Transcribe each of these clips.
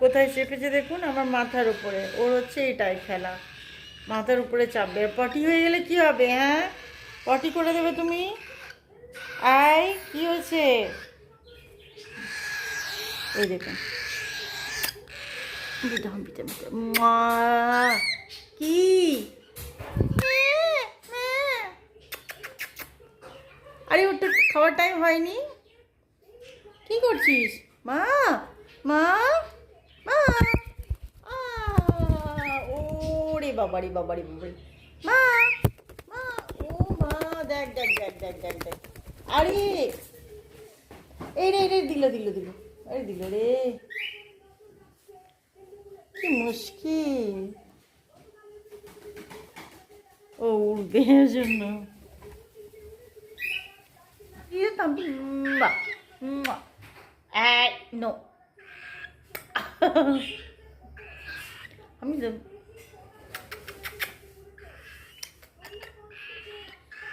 কোথায় চেপেছে দেখুন? আমার মাথার উপরে। ওর হচ্ছে এটাই খেলা। মাথার উপরে চাপবে পটি হয়ে গেলে কি হবে হ্যাঁ? পটি করে দেবে তুমি। আই, কি হয়েছে? এই দেখুন। কি? আরে, ওর তো খাওয়ার টাইম হয়নি। কি করছিস? মা মা আহ, ওরে বাবারি বাবারি বাবারি। মা মা, ও মা, দেখ দেখ দেখ দেখ দেখ দেখ। আরে, এই রে রে, দিল দিল দিল। আরে, দিল রে। কি মুশকিল। ও এর জন্য। আমি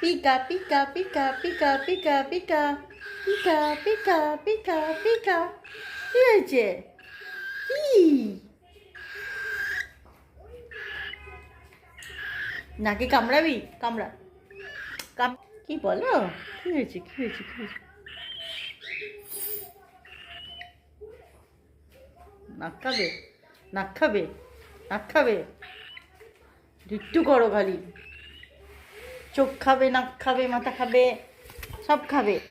Pika, pika, pika, pika, pika, pika. Pika, pika, pika, pika. কি হয়েছে কি নাকি কামড়াবি? কামড়া। কাম কি বলো? কি হয়েছে? কি হয়েছে? কি হয়েছে? নাক খাবে? নাক খাবে? নাক খাবে? দুট্টু করো খালি। চোখ খাবে নাক খাবে মাথা খাবে সব খাবে।